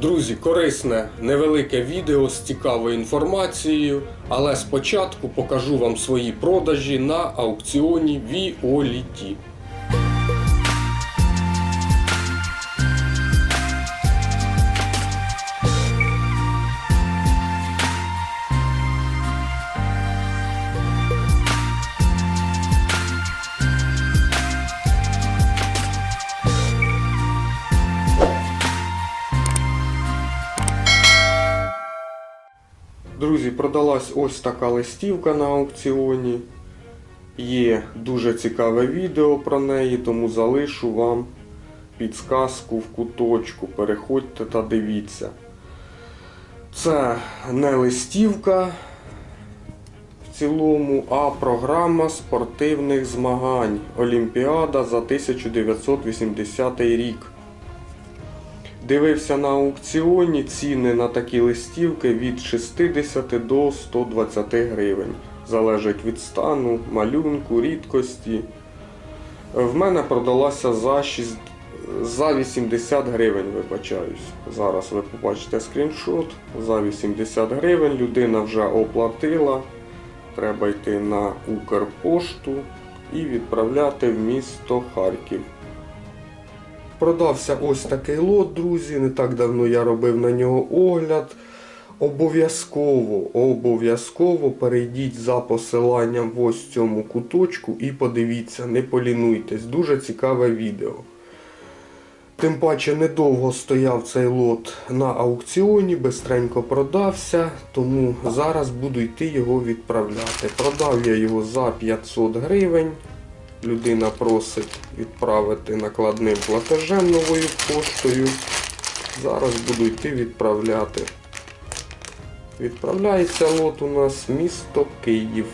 Друзі, корисне невелике відео з цікавою інформацією, але спочатку покажу вам свої продажі на аукціоні Violet. Друзі, продалась ось така листівка на аукціоні. Є дуже цікаве відео про неї, тому залишу вам підсказку в куточку. Переходьте та дивіться. Це не листівка в цілому, а програма спортивних змагань Олімпіада за 1980 рік. Дивився на аукціоні ціни на такі листівки від 60 до 120 гривень. Залежить від стану, малюнку, рідкості. В мене продалася за 6, за 80 гривень, вибачаюсь. Зараз ви побачите скріншот. За 80 гривень людина вже оплатила. Треба йти на Укрпошту і відправляти в місто Харків. Продався ось такий лот, друзі. Не так давно я робив на нього огляд. Обов'язково, обов'язково перейдіть за посиланням в ось цьому куточку і подивіться, не полінуйтесь. Дуже цікаве відео. Тим паче недовго стояв цей лот на аукціоні, бистренько продався, тому зараз буду йти його відправляти. Продав я його за 500 гривень. Людина просить відправити накладним платежем новою поштою. Зараз буду йти відправляти. Відправляється лот у нас місто Київ.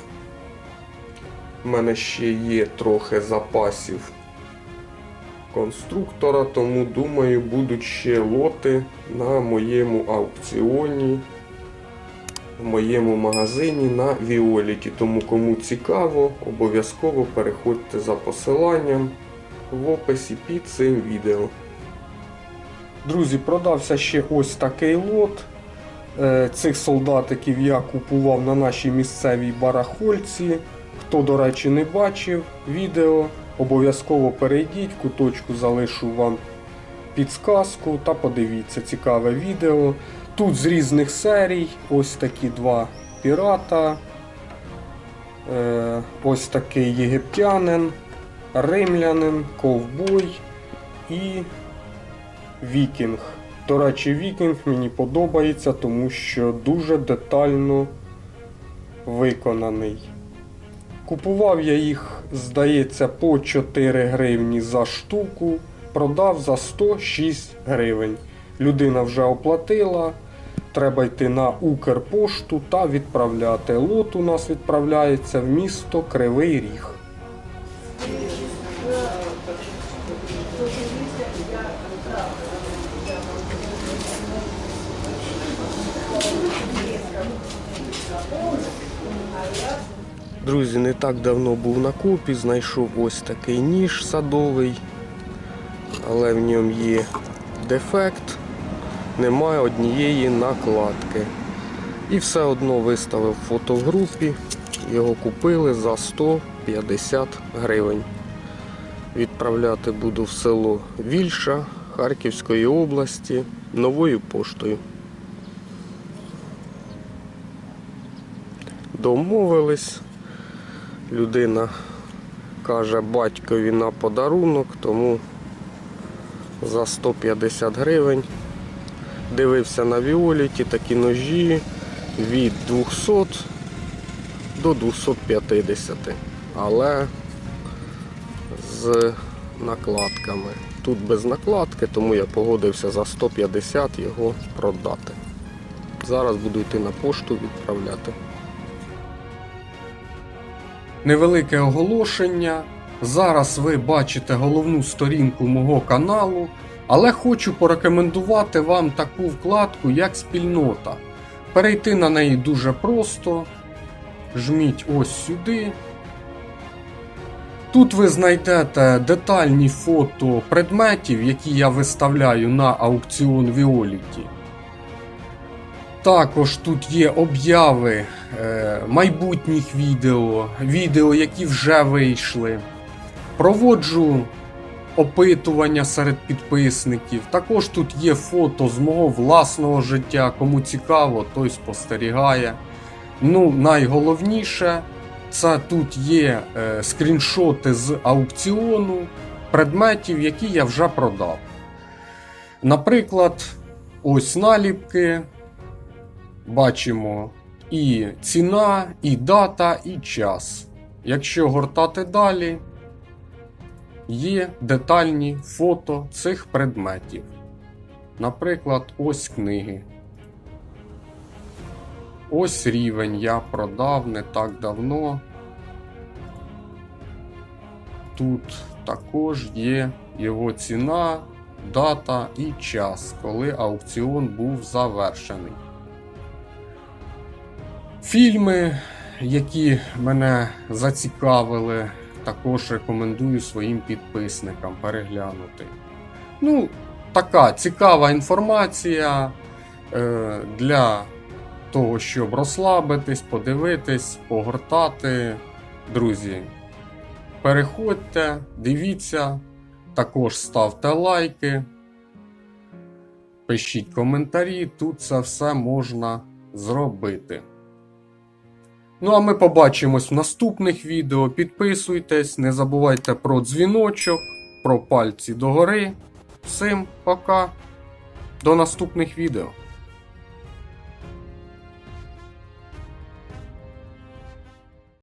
У мене ще є трохи запасів конструктора, тому думаю, будуть ще лоти на моєму аукціоні, в моєму магазині на Віоліті. Тому кому цікаво, обов'язково переходьте за посиланням в описі під цим відео. Друзі, продався ще ось такий лот. Е, Цих солдатиків я купував на нашій місцевій барахольці. Хто, до речі, не бачив відео, обов'язково перейдіть, куточку залишу вам підсказку та подивіться цікаве відео. Тут з різних серій ось такі два пірата, е, ось такий єгиптянин, римлянин, ковбой і вікінг. До речі, вікінг мені подобається, тому що дуже детально виконаний. Купував я їх, здається, по 4 гривні за штуку, продав за 106 гривень. Людина вже оплатила. Треба йти на Укрпошту та відправляти. Лот у нас відправляється в місто Кривий Ріг. Друзі, не так давно був на купі, знайшов ось такий ніж садовий, але в ньому є дефект, немає однієї накладки. І все одно виставив фото в групі, його купили за 150 гривень. Відправляти буду в село Вільша Харківської області новою поштою. Домовились. Людина каже батькові на подарунок, тому за 150 гривень дивився на Віоліті такі ножі від 200 до 250, але з накладками. Тут без накладки, тому я погодився за 150 його продати. Зараз буду йти на пошту відправляти. Невелике оголошення. Зараз ви бачите головну сторінку мого каналу, але хочу порекомендувати вам таку вкладку, як спільнота. Перейти на неї дуже просто. Жміть ось сюди. Тут ви знайдете детальні фото предметів, які я виставляю на аукціон Віоліті. Також тут є обяви е, майбутніх відео, відео, які вже вийшли. Проводжу опитування серед підписників. Також тут є фото з мого власного життя. Кому цікаво, той спостерігає. Ну, найголовніше, це тут є е, скріншоти з аукціону предметів, які я вже продав. Наприклад, ось наліпки. Бачимо і ціна, і дата, і час. Якщо гортати далі, є детальні фото цих предметів. Наприклад, ось книги. Ось рівень я продав не так давно. Тут також є його ціна, дата і час, коли аукціон був завершений. Фільми, які мене зацікавили, також рекомендую своїм підписникам переглянути. Ну, така цікава інформація е, для того, щоб розслабитись, подивитись, погортати. Друзі, переходьте, дивіться, також ставте лайки, пишіть коментарі, тут це все можна зробити. Ну, а ми побачимось в наступних відео. Підписуйтесь, не забувайте про дзвіночок, про пальці догори. Всім пока. До наступних відео.